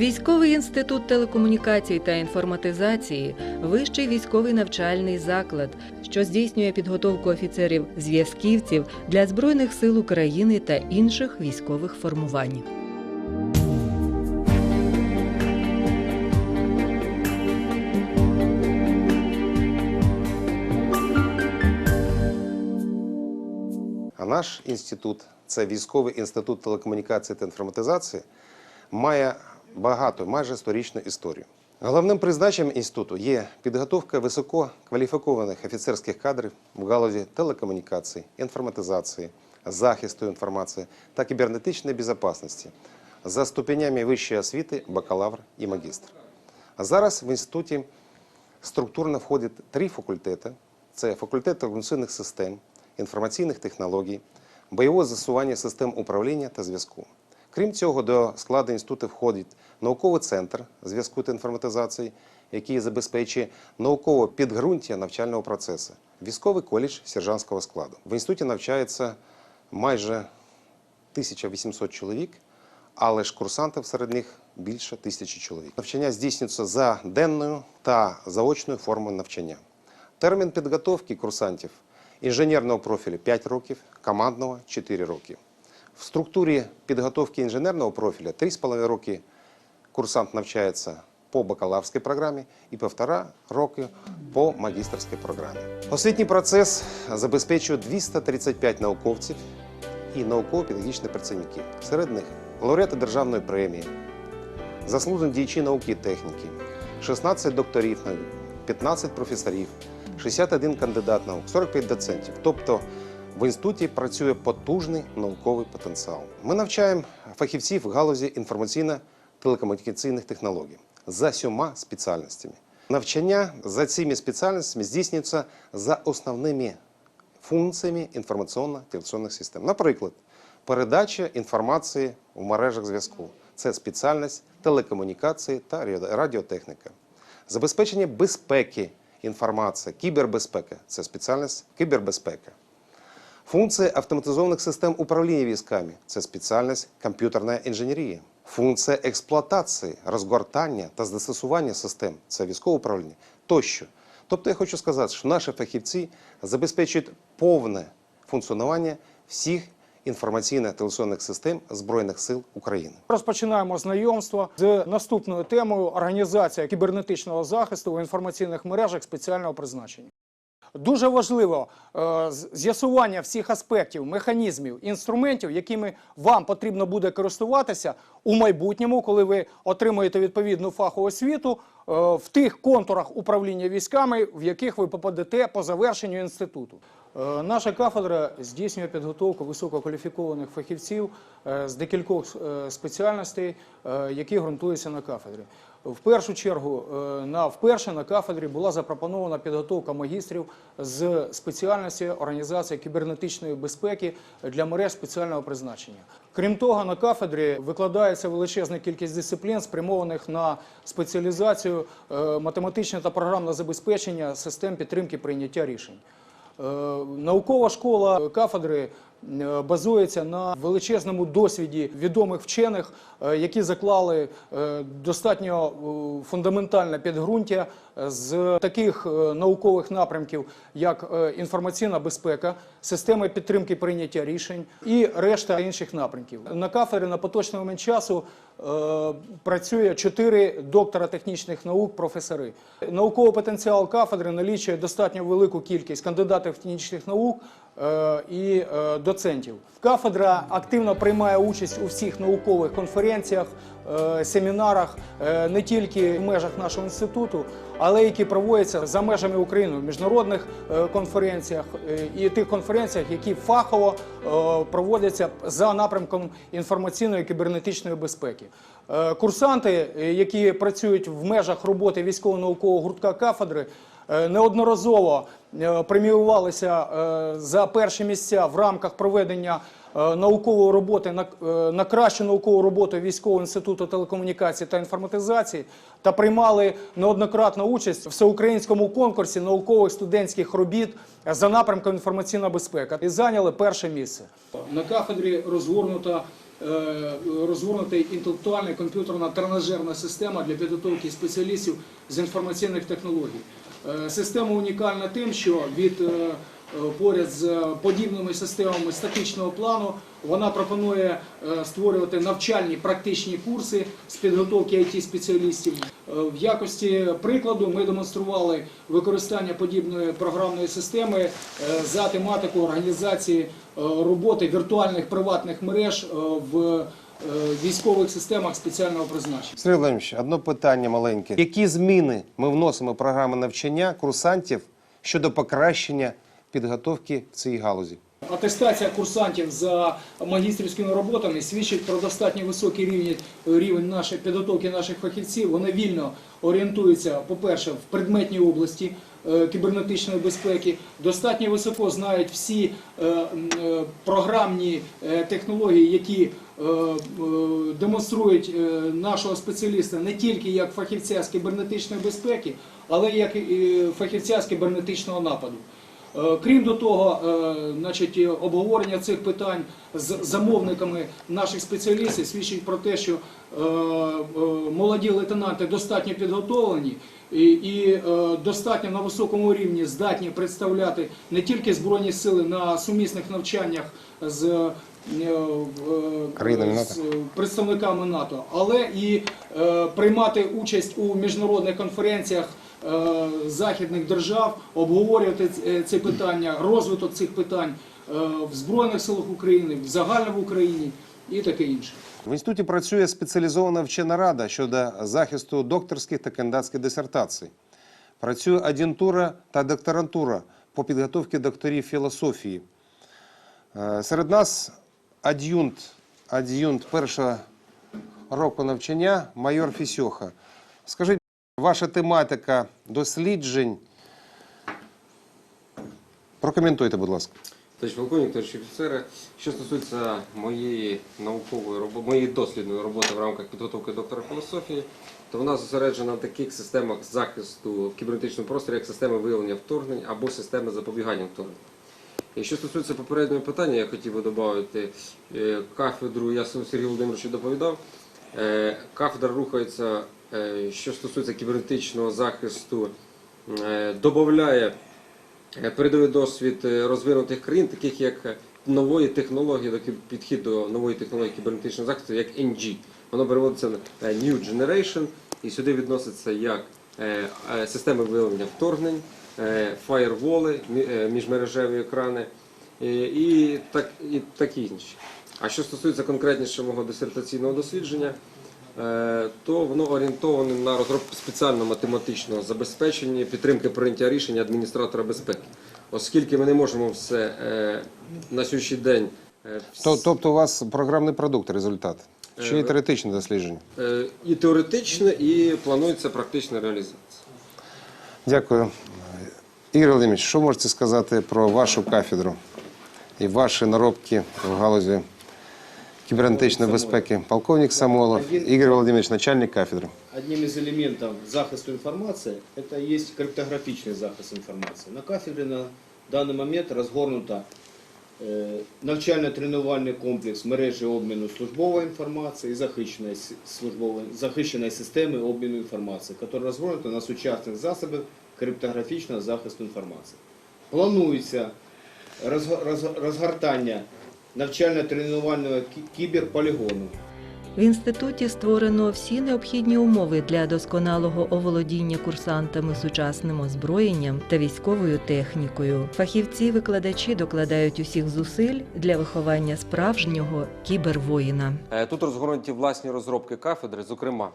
Військовий інститут телекомунікацій та інформатизації вищий військовий навчальний заклад, що здійснює підготовку офіцерів зв'язківців для збройних сил України та інших військових формувань. А наш інститут, це військовий інститут телекомунікації та інформатизації, має багато, майже сторічну історію. Головним призначенням інституту є підготовка висококваліфікованих офіцерських кадрів в галузі телекомунікації, інформатизації, захисту інформації та кібернетичної безпечності за ступенями вищої освіти бакалавр і магістр. А зараз в інституті структурно входять три факультети: це факультет інформаційних систем, інформаційних технологій, бойового застосування систем управління та зв'язку. Крім цього, до складу інституту входить науковий центр зв'язку та інформатизації, який забезпечує наукове підґрунтя навчального процесу, військовий коледж сержантського складу. В інституті навчається майже 1800 чоловік, але ж курсантів серед них більше тисячі чоловік. Навчання здійснюється за денною та заочною формою навчання. Термін підготовки курсантів інженерного профілю 5 років, командного 4 роки. В структурі підготовки інженерного профіля 3,5 роки курсант навчається по бакалаврській програмі і півтора роки по магістерській програмі. Освітній процес забезпечує 235 науковців і науково-педагогічних працівників. Серед них лауреати державної премії, заслужені діячі науки і техніки, 16 докторів 15 професорів, 61 кандидат наук, 45 доцентів. Тобто в інституті працює потужний науковий потенціал. Ми навчаємо фахівців в галузі інформаційно-телекомунікаційних технологій за сьома спеціальностями. Навчання за цими спеціальностями здійснюється за основними функціями інформаційно-телекомунікаційних систем. Наприклад, передача інформації в мережах зв'язку. Це спеціальність телекомунікації та радіо- радіотехніка. Забезпечення безпеки інформації, кібербезпека це спеціальність кібербезпека. Функція автоматизованих систем управління військами це спеціальність комп'ютерна інженерія. Функція експлуатації, розгортання та застосування систем це військове управління тощо. Тобто я хочу сказати, що наші фахівці забезпечують повне функціонування всіх інформаційно-телевізійних систем Збройних сил України. Розпочинаємо знайомство з наступною темою організація кібернетичного захисту у інформаційних мережах спеціального призначення. Дуже важливо е, з'ясування всіх аспектів, механізмів, інструментів, якими вам потрібно буде користуватися у майбутньому, коли ви отримаєте відповідну фахову освіту е, в тих контурах управління військами, в яких ви попадете по завершенню інституту. Е, Наша кафедра здійснює підготовку висококваліфікованих фахівців е, з декількох е, спеціальностей, які ґрунтуються на кафедрі. В першу чергу, на вперше на кафедрі була запропонована підготовка магістрів з спеціальності організації кібернетичної безпеки для мереж спеціального призначення. Крім того, на кафедрі викладається величезна кількість дисциплін, спрямованих на спеціалізацію математичне та програмне забезпечення систем підтримки прийняття рішень. Е, Наукова школа кафедри базується на величезному досвіді відомих вчених, е, які заклали е, достатньо е, фундаментальне підґрунтя з таких е, наукових напрямків, як е, інформаційна безпека, системи підтримки прийняття рішень і решта інших напрямків. На кафедрі на поточний момент часу е, працює чотири доктора технічних наук, професори. Науковий потенціал кафедри налічує достатньо велику кількість кандидатів технічних наук е, і е, доцентів. Кафедра активно приймає участь у всіх наукових конференціях, е, семінарах е, не тільки в межах нашого інституту, але які проводяться за межами України в міжнародних е, конференціях е, і тих конференціях, які фахово е, проводяться за напрямком інформаційної кібернетичної безпеки. Е, Курсанти, е, які працюють в межах роботи військово-наукового гуртка кафедри, е, неодноразово преміювалися за перші місця в рамках проведення наукової роботи на, кращу наукову роботу Військового інституту телекомунікації та інформатизації та приймали неоднократно участь в всеукраїнському конкурсі наукових студентських робіт за напрямком інформаційна безпека і зайняли перше місце. На кафедрі розгорнута розгорнута інтелектуальна комп'ютерна тренажерна система для підготовки спеціалістів з інформаційних технологій. Е, Система унікальна тим, що від е, е, поряд з подібними системами статичного плану вона пропонує е, створювати навчальні практичні курси з підготовки it спеціалістів. Е, В якості прикладу ми демонстрували використання подібної програмної системи е, за тематику організації роботи віртуальних приватних мереж в військових системах спеціального призначення. Сергій Володимирович, одне питання маленьке. Які зміни ми вносимо в програми навчання курсантів щодо покращення підготовки в цій галузі? Атестація курсантів за магістрськими роботами свідчить про достатньо високий рівень, рівень нашої підготовки наших фахівців. Вони вільно орієнтуються, по-перше, в предметній області е, кібернетичної безпеки, достатньо високо знають всі е, е, програмні технології, які демонструють нашого спеціаліста не тільки як фахівця з кібернетичної безпеки, але як і фахівця з кібернетичного нападу. Е, Крім до того, е, значить, обговорення цих питань з замовниками наших спеціалістів свідчить про те, що е, е, молоді лейтенанти достатньо підготовлені і, е, достатньо на високому рівні здатні представляти не тільки збройні сили на сумісних навчаннях з е, з представниками НАТО, але і е, приймати участь у міжнародних конференціях е, західних держав, обговорювати ц- е, ці питання, розвиток цих питань е, в Збройних силах України, в загально в Україні і таке інше. В інституті працює спеціалізована вчена рада щодо захисту докторських та кандидатських дисертацій. Працює ад'юнтура та докторантура по підготовці докторів філософії. Е, Серед нас ад'юнт, ад'юнт першого року навчання майор Фісьоха. Скажіть, ваша тематика досліджень. Прокоментуйте, будь ласка. Товариш полковник, товариші офіцери, що стосується моєї наукової роботи, моєї дослідної роботи в рамках підготовки доктора філософії, то вона зосереджена в таких системах захисту в просторі, як системи виявлення вторгнень або системи запобігання вторгнень. І що стосується попереднього питання, я хотів би додати е, кафедру, я Сергій Володимирович доповідав. Е, Кафедра рухається, що стосується кібернетичного захисту, е, додає Е, передовий досвід е, розвинутих країн, таких як е, нової технології, підхід до нової технології кібернетичного захисту, як NG. Воно переводиться на е, New Generation, і сюди відноситься як е, е, системи виявлення вторгнень, е, фаєрволи, е, міжмережеві екрани е, і так і такі інші. А що стосується конкретніше мого дисертаційного дослідження, е, то воно орієнтоване на розробку спеціального математичного забезпечення підтримки прийняття рішення адміністратора безпеки. Оскільки ми не можемо все е, на сьогоднішній день е, Тобто у вас програмний продукт, результат? Чи Е, теоретичне дослідження? е, і теоретичне, і планується практична реалізація. Дякую. Ігор Володимирович, що можете сказати про вашу кафедру і ваші наробки в галузі кібернетичної безпеки? Полковник Самолов, Ігор Володимирович, начальник кафедри. Одним из элементов захисту информации это есть криптографичный захист информации. На кафедре на даний момент розгорнуто е, навчально-тренувальний комплекс мережі обміну службової інформації і захищеної, с- службової, захищеної системи обміну інформації, яка розгорнута на сучасних засобах криптографічного захисту інформації. Планується розго- роз- розгортання навчально-тренувального кіберполігону. В інституті створено всі необхідні умови для досконалого оволодіння курсантами сучасним озброєнням та військовою технікою. Фахівці-викладачі докладають усіх зусиль для виховання справжнього кібервоїна. Е, Тут розгорнуті власні розробки кафедри, зокрема,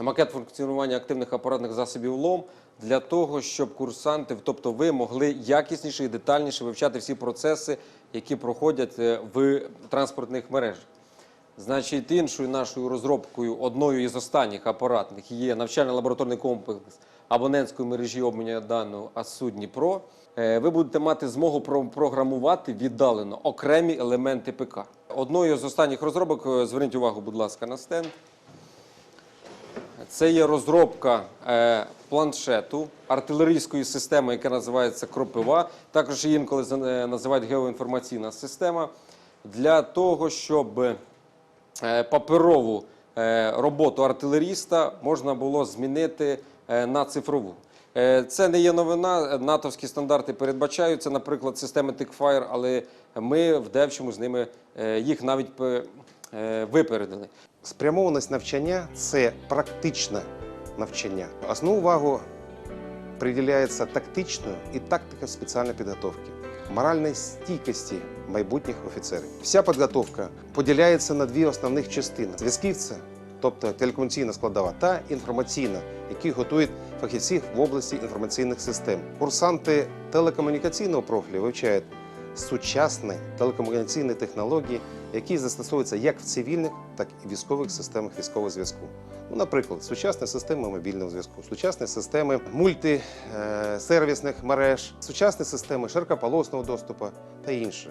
макет функціонування активних апаратних засобів ЛОМ для того, щоб курсанти, тобто ви, могли якісніше і детальніше вивчати всі процеси, які проходять е, в транспортних мережах. Значить, іншою нашою розробкою, одною із останніх апаратних, є навчально-лабораторний комплекс абонентської мережі обміну даних АСУ Дніпро. Е, Ви будете мати змогу про- програмувати віддалено окремі елементи ПК. Одною з останніх розробок, е, зверніть увагу, будь ласка, на стенд. Це є розробка е, планшету артилерійської системи, яка називається Кропива. Також її інколи е, називають геоінформаційна система. Для того, щоб е, паперову роботу артилеріста можна було змінити на цифрову. Це не є новина. Натовські стандарти передбачають це, наприклад, системи TICFIRE, але ми в Девчому з ними їх навіть випередили. Спрямованість навчання це практичне навчання. Основну увагу приділяється тактичною і тактика спеціальної підготовки, моральної стійкості майбутніх офіцерів. Вся підготовка поділяється на дві основних частини: зв'язківця, тобто телекомунікаційна складова, та інформаційна, які готують фахівців в області інформаційних систем. Курсанти телекомунікаційного профілю вивчають сучасні телекомунікаційні технології, які застосовуються як в цивільних, так і військових системах військового зв'язку. Ну, наприклад, сучасні системи мобільного зв'язку, сучасні системи мультисервісних мереж, сучасні системи широкополосного доступу та інше.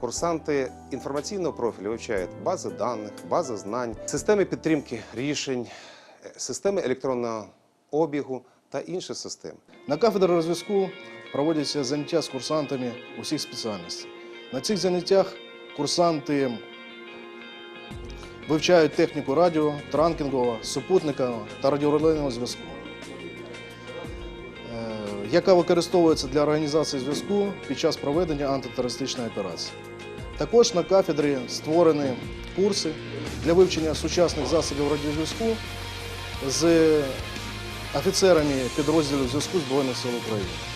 Курсанти інформаційного профілю вивчають бази даних, бази знань, системи підтримки рішень, е, системи електронного обігу та інші системи. На кафедрі розв'язку проводяться заняття з курсантами усіх спеціальностей. На цих заняттях курсанти вивчають техніку радіо, транкінгового, супутникового та радіорелейного зв'язку, е, яка використовується для організації зв'язку під час проведення антитерористичної операції. Також на кафедрі створені курси для вивчення сучасних засобів радіозв'язку з офіцерами підрозділів зв'язку Збройних сил України.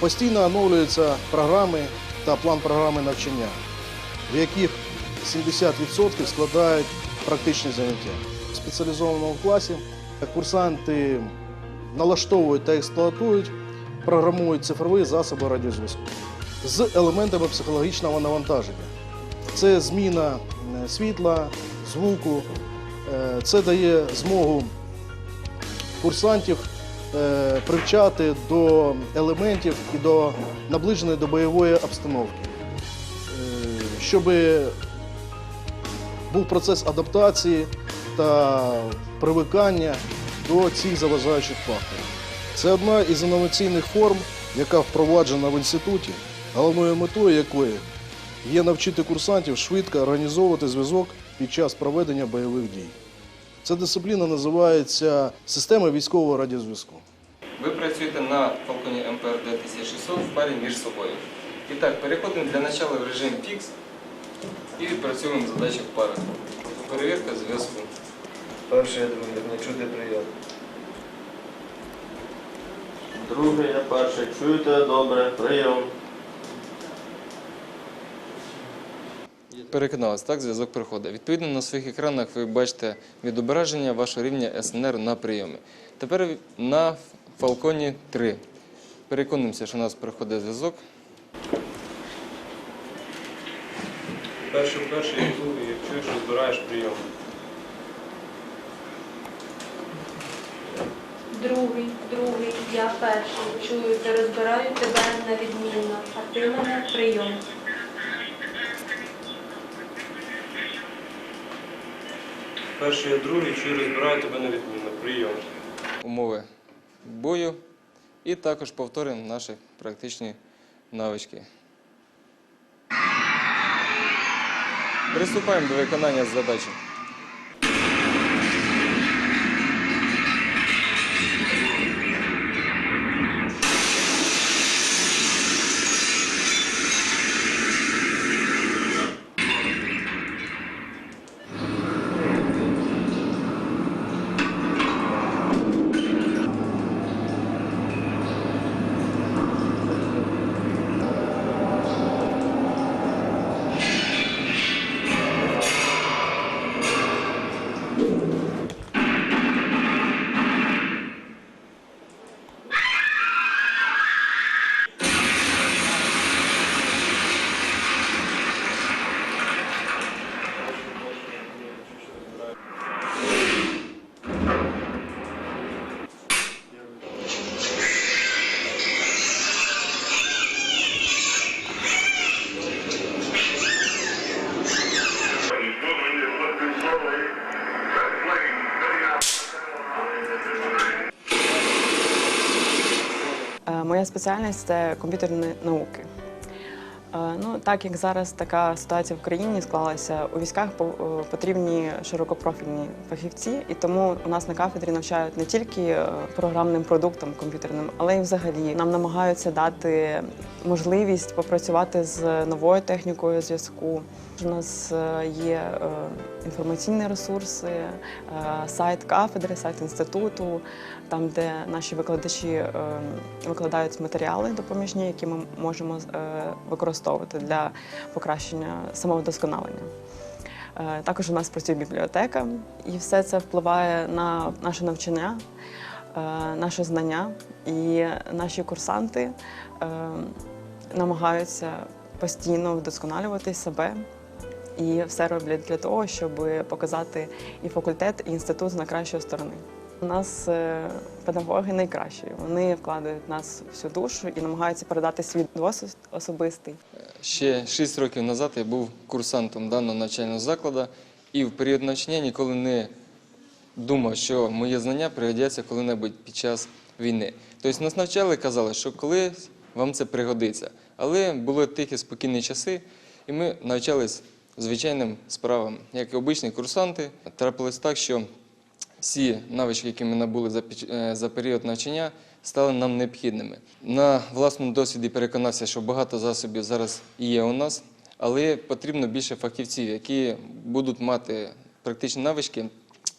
Постійно оновлюються програми та план програми навчання, в яких 70% складають практичні заняття. В спеціалізованому класі курсанти налаштовують та експлуатують, програмують цифрові засоби радіозв'язку з елементами психологічного навантаження. Це зміна е, світла, звуку, е, це дає змогу курсантів привчати до елементів і до наближеної до бойової обстановки, е, щоб був процес адаптації та привикання до цих заважаючих факторів. Це одна із інноваційних форм, яка впроваджена в інституті, головною метою якої є навчити курсантів швидко організовувати зв'язок під час проведення бойових дій. Ця дисципліна називається система військового радіозв'язку. Ви працюєте на Falcon MPR 2600 в парі між собою. І так, переходимо для початку в режим Fix і відпрацьовуємо задачі в парах. Перевірка зв'язку. Перший, я другий, не чути прийом. Другий, я перший. Чуєте добре, прийом. Переконалися, так, зв'язок приходить. Відповідно, на своїх екранах ви бачите відображення вашого рівня СНР на прийомі. Тепер на Falcon 3. Переконуємося, що у нас приходить зв'язок. Перший, перший, другий, як чуєш, розбираєш прийом. Другий, другий, я перший. Чую та розбираю тебе на відмінно, а ти мене прийом. Перший, я другий, чую, розбираю тебе на відміну. Прийом. умови бою і також повторюємо наші практичні навички. Приступаємо до виконання задачі. Спеціальність це комп'ютерні науки. Е, Ну, так як зараз така ситуація в країні склалася, у військах е, потрібні широкопрофільні фахівці, і тому у нас на кафедрі навчають не тільки е, програмним продуктам комп'ютерним, але й взагалі нам намагаються дати можливість попрацювати з новою технікою зв'язку. У нас е, є інформаційні ресурси, сайт кафедри, сайт інституту, там, де наші викладачі викладають матеріали допоміжні, які ми можемо використовувати для покращення самовдосконалення. Е, Також у нас працює бібліотека, і все це впливає на наше навчання, е, наше знання. І наші курсанти е, намагаються постійно вдосконалювати себе. І все роблять для того, щоб показати і факультет, і інститут з найкращої сторони. У нас педагоги найкращі. Вони вкладають в нас всю душу і намагаються передати свій досвід особистий. Ще 6 років назад я був курсантом даного навчального закладу і в період навчання ніколи не думав, що моє знання пригодяться коли-небудь під час війни. Тобто нас навчали, казали, що колись вам це пригодиться. Але були тихі, спокійні часи, і ми навчались звичайним справам. Як і обичні курсанти, трапилось так, що всі навички, які ми набули за, е, за період навчання, стали нам необхідними. На власному досвіді переконався, що багато засобів зараз є у нас, але потрібно більше фахівців, які будуть мати практичні навички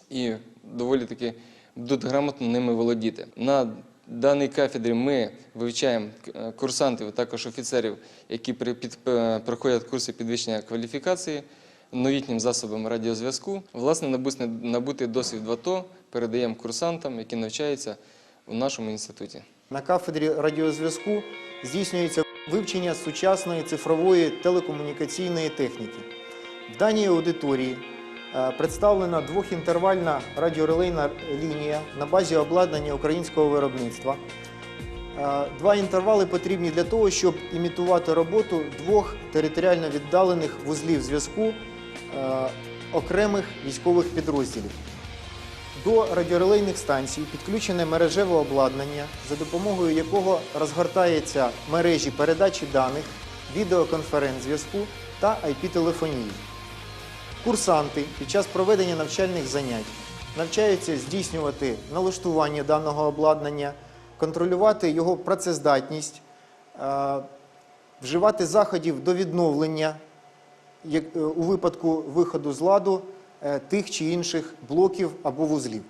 і доволі таки будуть грамотно ними володіти. На даній кафедрі ми вивчаємо е, курсантів, також офіцерів, які е, проходять курси підвищення кваліфікації новітнім засобам радіозв'язку. Власне, набутий досвід в АТО передаємо курсантам, які навчаються у нашому інституті. На кафедрі радіозв'язку здійснюється вивчення сучасної цифрової телекомунікаційної техніки. В даній аудиторії е, представлена двохінтервальна радіорелейна лінія на базі обладнання українського виробництва. Е, Два інтервали потрібні для того, щоб імітувати роботу двох територіально віддалених вузлів зв'язку е, окремих військових підрозділів. До радіорелейних станцій підключене мережеве обладнання, за допомогою якого розгортається мережі передачі даних, відеоконференц-зв'язку та IP-телефонії. Курсанти під час проведення навчальних занять навчаються здійснювати налаштування даного обладнання, контролювати його працездатність, е, вживати заходів до відновлення е, у випадку виходу з ладу тих чи інших блоків або вузлів.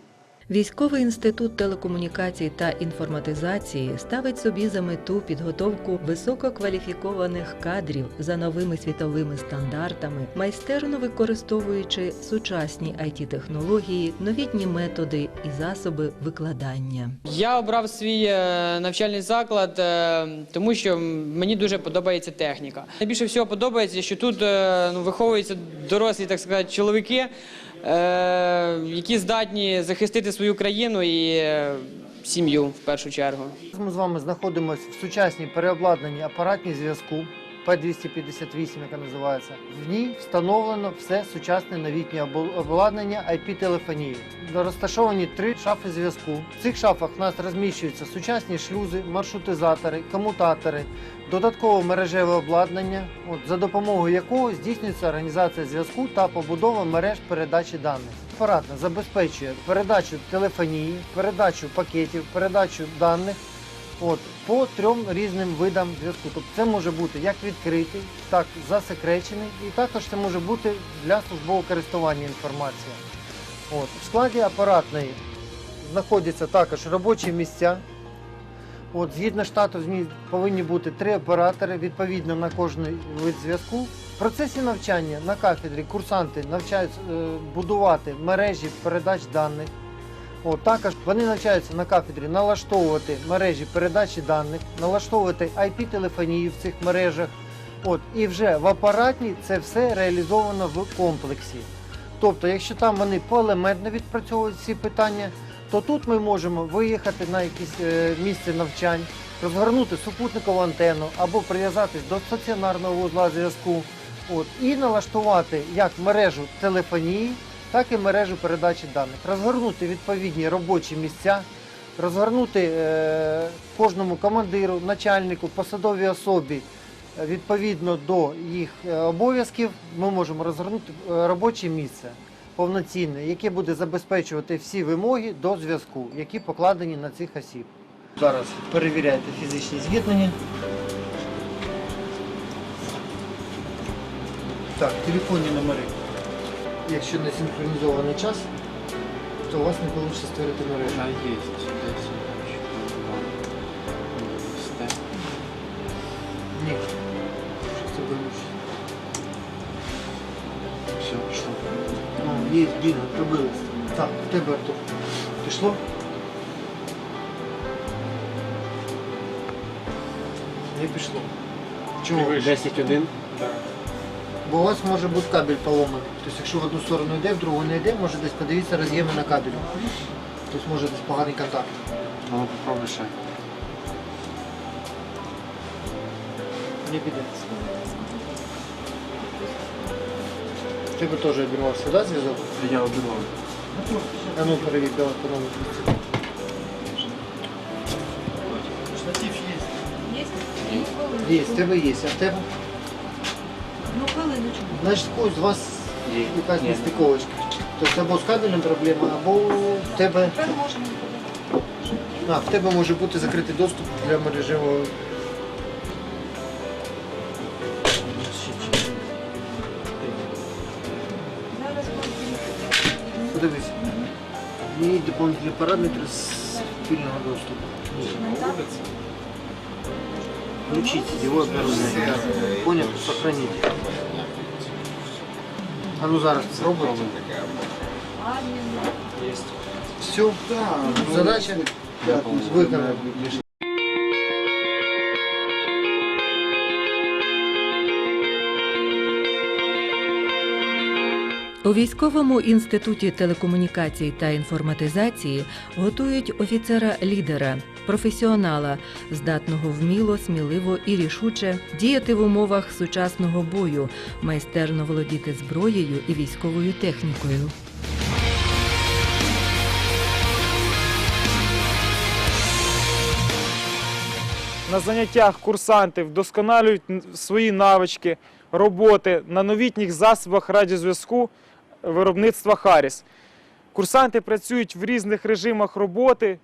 Військовий інститут телекомунікацій та інформатизації ставить собі за мету підготовку висококваліфікованих кадрів за новими світовими стандартами, майстерно використовуючи сучасні it технології новітні методи і засоби викладання. Я обрав свій е, навчальний заклад, е, тому що мені дуже подобається техніка. Найбільше всього подобається, що тут е, ну, виховуються дорослі, так сказати, чоловіки, які здатні захистити свою країну і е, сім'ю в першу чергу. Ми з вами знаходимося в сучасній переобладнаній апаратній зв'язку P258, яка називається. В ній встановлено все сучасне новітнє обладнання IP-телефонії. Розташовані три шафи зв'язку. В цих шафах у нас розміщуються сучасні шлюзи, маршрутизатори, комутатори, додаткове мережеве обладнання, от, за допомогою якого здійснюється організація зв'язку та побудова мереж передачі даних. Апаратна забезпечує передачу телефонії, передачу пакетів, передачу даних От по трьом різним видам зв'язку. Тобто це може бути як відкритий, так засекречений, і також це може бути для службового користування інформація. От в складі апаратної знаходяться також робочі місця. От, згідно штату, в повинні бути три оператори відповідно на кожний вид зв'язку. В процесі навчання на кафедрі курсанти навчаються е, будувати мережі передач даних. От, також вони навчаються на кафедрі налаштовувати мережі передачі даних, налаштовувати IP-телефонію в цих мережах. От, і вже в апаратній це все реалізовано в комплексі. Тобто, якщо там вони поелементно відпрацьовують ці питання, то тут ми можемо виїхати на якесь е, місце навчань, розгорнути супутникову антенну або прив'язатись до стаціонарного вузла зв'язку от, і налаштувати як мережу телефонії, так і мережу передачі даних, розгорнути відповідні робочі місця, розгорнути е, кожному командиру, начальнику, посадовій особі Відповідно до їх е, обов'язків ми можемо розгорнути е, робоче місце повноцінне, яке буде забезпечувати всі вимоги до зв'язку, які покладені на цих осіб. Зараз перевіряйте фізичні з'єднання. Так, телефонні номери. Якщо не синхронізований час, то у вас не вийде створити мережу. А есть. Здесь Ні. Що це вилучить? Все, пошло. Ну, є, бігли, пробились. Так, в тебе Артур. Пішло? Не пішло. Чому? 10-1. Бо у вас може бути кабель поломаний. Тобто, якщо в одну сторону йде, в другу не йде, може десь подивитися роз'єми на кабелі. Тобто може десь поганий контакт. Ну, попробуй ще. Не піде. В тебе теж обірвався, да, зв'язок? Я обірвав. А ну перевір, давай по номеру. Штатив є. Є? Є, в тебе є, а в тебе? Ну, хвилиночку. Значить, когось з вас якась Є. нестиковочка. Тобто або з кабелем проблема, або в тебе. А, в тебе може бути закритий доступ для мережевого. Подивись. І доповнительні параметри спільного доступу. Включить его обнаружение. Понял? Сохранить. А ну зараз попробуйте. Все. Задача виконана. У військовому інституті телекомунікацій та інформатизації готують офіцера-лідера, професіонала, здатного вміло, сміливо і рішуче діяти в умовах сучасного бою, майстерно володіти зброєю і військовою технікою. На заняттях курсанти вдосконалюють свої навички роботи на новітніх засобах радіозв'язку виробництва Харіс. Курсанти працюють в різних режимах роботи,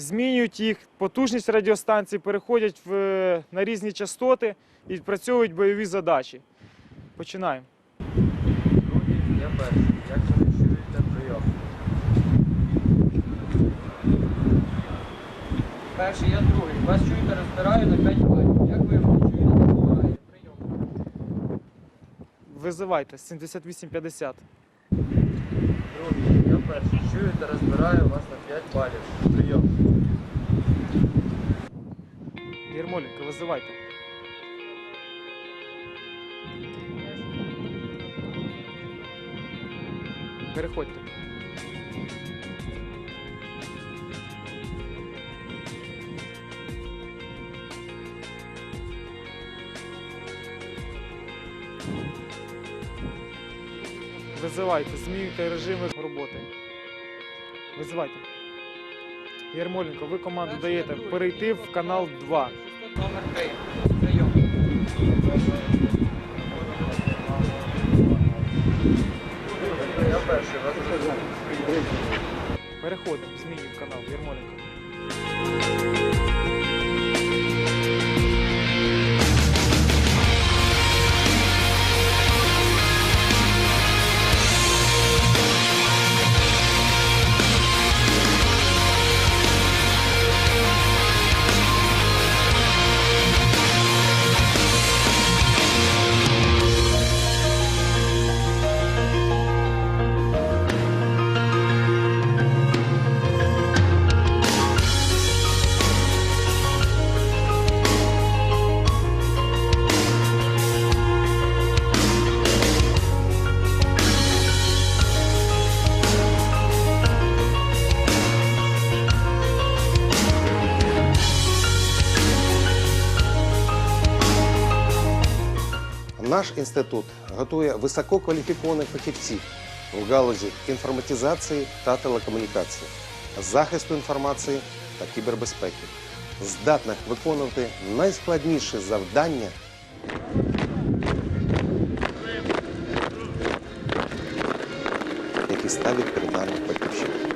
змінюють їх, потужність радіостанцій, переходять в, е, на різні частоти і відпрацьовують бойові задачі. Починаємо. Я перший. Як ви чуєте прийом? Перший, я другий. Вас чуєте, розбираю на 5 балів. Як ви його чуєте, допомагає? Прийом. Визивайте 7850. Другий, я перший. Чуєте, розбираю вас на 5 балів. Прийом. Єрмоленко. Переходьте. Визивайте, змінюйте режими роботи. Визивайте. Єрмоленко, ви команду даєте перейти в канал 2. Переходимо, змінюємо канал Єрмоленко. Наш інститут готує висококваліфікованих фахівців в галузі інформатизації та телекомунікації, захисту інформації та кібербезпеки, здатних виконувати найскладніші завдання. які ставить перед нами батьківщина.